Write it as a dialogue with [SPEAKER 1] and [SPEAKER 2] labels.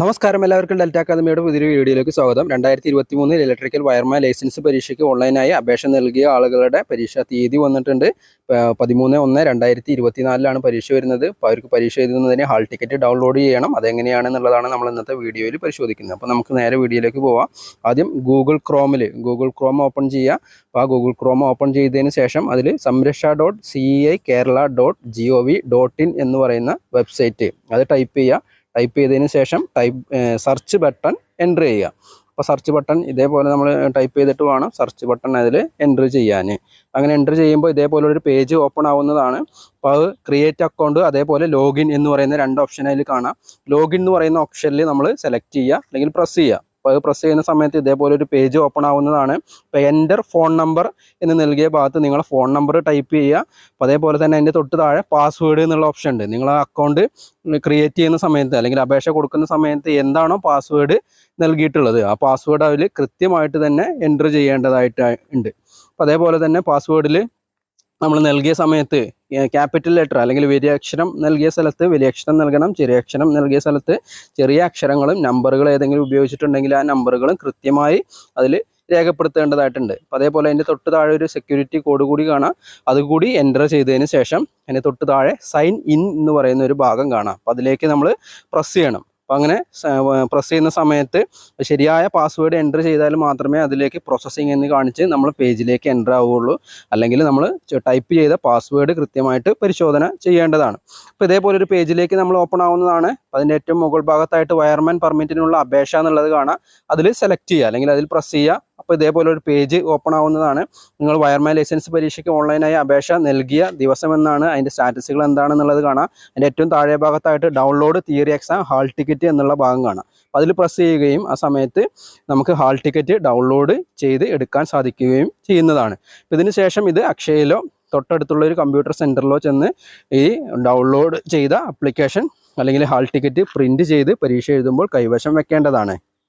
[SPEAKER 1] നമസ്കാരം എല്ലാവർക്കും ഡെൽറ്റ അക്കാദമിയുടെ പുതിയൊരു വീഡിയോയിലേക്ക് സ്വാഗതം. രണ്ടായിരത്തി ഇരുപത്തി മൂന്നിൽ ഇലക്ട്രിക്കൽ വയർമാൻ ലൈസൻസ് പരീക്ഷയ്ക്ക് ഓൺലൈനായി അപേക്ഷ നൽകിയ ആളുകളുടെ പരീക്ഷാ തീയതി വന്നിട്ടുണ്ട്. പതിമൂന്ന് ഒന്ന് രണ്ടായിരത്തി ഇരുപത്തിനാലിലാണ് പരീക്ഷ വരുന്നത്. അപ്പോൾ അവർക്ക് പരീക്ഷ എഴുതുന്നതിന് ഹാൾ ടിക്കറ്റ് ഡൗൺലോഡ് ചെയ്യണം. അതെങ്ങനെയാണെന്നുള്ളതാണ് നമ്മൾ ഇന്നത്തെ വീഡിയോയിൽ പരിശോധിക്കുന്നത്. അപ്പോൾ നമുക്ക് നേരെ വീഡിയോയിലേക്ക് പോവാം. ആദ്യം ഗൂഗിൾ ക്രോമിൽ ഗൂഗിൾ ക്രോം ഓപ്പൺ ചെയ്യുക. അപ്പോൾ ആ ഗൂഗിൾ ക്രോം ഓപ്പൺ ചെയ്തതിന് ശേഷം അതിൽ Samraksha dot C I Kerala dot G O V dot in എന്ന് പറയുന്ന വെബ്സൈറ്റ്. അത് ടൈപ്പ് ചെയ്യുക. ടൈപ്പ് ചെയ്തതിന് ശേഷം ടൈപ്പ് സെർച്ച് ബട്ടൺ എന്റർ ചെയ്യുക. അപ്പോൾ സെർച്ച് ബട്ടൺ ഇതേപോലെ നമ്മൾ ടൈപ്പ് ചെയ്തിട്ട് വേണം സെർച്ച് ബട്ടൺ അതിൽ എന്റർ ചെയ്യാൻ. അങ്ങനെ എന്റർ ചെയ്യുമ്പോൾ ഇതേപോലെ ഒരു പേജ് ഓപ്പൺ ആവുന്നതാണ്. അപ്പോൾ അത് ക്രിയേറ്റ് അക്കൗണ്ട് അതേപോലെ ലോഗിൻ എന്ന് പറയുന്ന രണ്ട് ഓപ്ഷൻ കാണാം. ലോഗിൻ എന്ന് പറയുന്ന ഓപ്ഷനിൽ നമ്മൾ സെലക്ട് ചെയ്യുക അല്ലെങ്കിൽ പ്രസ് ചെയ്യുക. അപ്പോൾ അത് പ്രസ് ചെയ്യുന്ന സമയത്ത് ഇതേപോലെ ഒരു പേജ് ഓപ്പൺ ആവുന്നതാണ്. ഇപ്പോൾ എന്റർ ഫോൺ നമ്പർ എന്ന് നൽകിയ ഭാഗത്ത് നിങ്ങൾ ഫോൺ നമ്പർ ടൈപ്പ് ചെയ്യുക. അപ്പോൾ അതേപോലെ തന്നെ അതിന്റെ തൊട്ട് താഴെ പാസ്വേഡ് എന്നുള്ള ഓപ്ഷൻ ഉണ്ട്. നിങ്ങൾ അക്കൗണ്ട് ക്രിയേറ്റ് ചെയ്യുന്ന സമയത്ത് അല്ലെങ്കിൽ അപേക്ഷ കൊടുക്കുന്ന സമയത്ത് എന്താണോ പാസ്വേഡ് നൽകിയിട്ടുള്ളത്. ആ പാസ്വേഡ് അതിൽ കൃത്യമായിട്ട് തന്നെ എന്റർ ചെയ്യേണ്ടതായിട്ട് ഉണ്ട്. അപ്പോൾ അതേപോലെ തന്നെ പാസ്വേഡിൽ നമ്മൾ നൽകിയ സമയത്ത് ക്യാപിറ്റൽ ലെറ്റർ അല്ലെങ്കിൽ വലിയ അക്ഷരം നൽകിയ സ്ഥലത്ത് വലിയ അക്ഷരം നൽകണം ചെറിയ അക്ഷരം നൽകിയ സ്ഥലത്ത് ചെറിയ അക്ഷരങ്ങളും നമ്പറുകൾ ഏതെങ്കിലും ഉപയോഗിച്ചിട്ടുണ്ടെങ്കിൽ ആ നമ്പറുകളും കൃത്യമായി അതിൽ രേഖപ്പെടുത്തേണ്ടതായിട്ടുണ്ട്. അപ്പോൾ അതേപോലെ അതിന്റെ തൊട്ട് താഴെ ഒരു സെക്യൂരിറ്റി കോഡ് കൂടി കാണാം. അതുകൂടി എന്റർ ചെയ്തതിന് ശേഷം അതിന്റെ തൊട്ട് താഴെ സൈൻ ഇൻ എന്ന് പറയുന്ന ഒരു ഭാഗം കാണാം. അപ്പോൾ അതിലേക്ക് നമ്മൾ പ്രസ് ചെയ്യണം. അപ്പോൾ അങ്ങനെ പ്രസ് ചെയ്യുന്ന സമയത്ത് ശരിയായ പാസ്വേഡ് എന്റർ ചെയ്താൽ മാത്രമേ അതിലേക്ക് പ്രോസസ്സിങ് എന്ന് കാണിച്ച് നമ്മൾ പേജിലേക്ക് എന്റർ ആവുകയുള്ളൂ. അല്ലെങ്കിൽ നമ്മൾ ടൈപ്പ് ചെയ്ത പാസ്വേഡ് കൃത്യമായിട്ട് പരിശോധന ചെയ്യേണ്ടതാണ്. അപ്പോൾ ഇതേപോലെ ഒരു പേജിലേക്ക് നമ്മൾ ഓപ്പൺ ആവുന്നതാണ്. അതിന്റെ ഏറ്റവും മുകൾ ഭാഗത്തായിട്ട് വയർമാൻ പെർമിറ്റിനുള്ള അപേക്ഷ എന്നുള്ളത് കാണാം. അതിൽ സെലക്ട് ചെയ്യുക. അല്ലെങ്കിൽ അതിൽ പ്രസ് ചെയ്യുക. അപ്പോൾ ഇതേപോലെ ഒരു പേജ് ഓപ്പൺ ആവുന്നതാണ്. നിങ്ങൾ വയർമാൻ ലൈസൻസ് പരീക്ഷയ്ക്ക് ഓൺലൈനായി അപേക്ഷ നൽകിയ ദിവസം എന്നാണ് അതിന്റെ സ്റ്റാറ്റസുകൾ എന്താണെന്നുള്ളത് കാണാം. അതിന്റെ ഏറ്റവും താഴെ ഭാഗത്തായിട്ട് download theory exam hall ticket എന്നുള്ള ഭാഗം കാണാം. അതിൽ പ്രസ് ചെയ്യുകയും ആ സമയത്ത് നമുക്ക് ഹാൾ ടിക്കറ്റ് ഡൗൺലോഡ് ചെയ്ത് എടുക്കാൻ സാധിക്കുകയും ചെയ്യുന്നതാണ്. ഇതിന് ശേഷം ഇത് അക്ഷയയിലോ തൊട്ടടുത്തുള്ള ഒരു കമ്പ്യൂട്ടർ സെന്ററിലോ ചെന്ന് ഈ ഡൗൺലോഡ് ചെയ്ത അപ്ലിക്കേഷൻ അല്ലെങ്കിൽ ഹാൾ ടിക്കറ്റ് പ്രിന്റ് ചെയ്ത് പരീക്ഷ എഴുതുമ്പോൾ കൈവശം വെക്കേണ്ടതാണ്.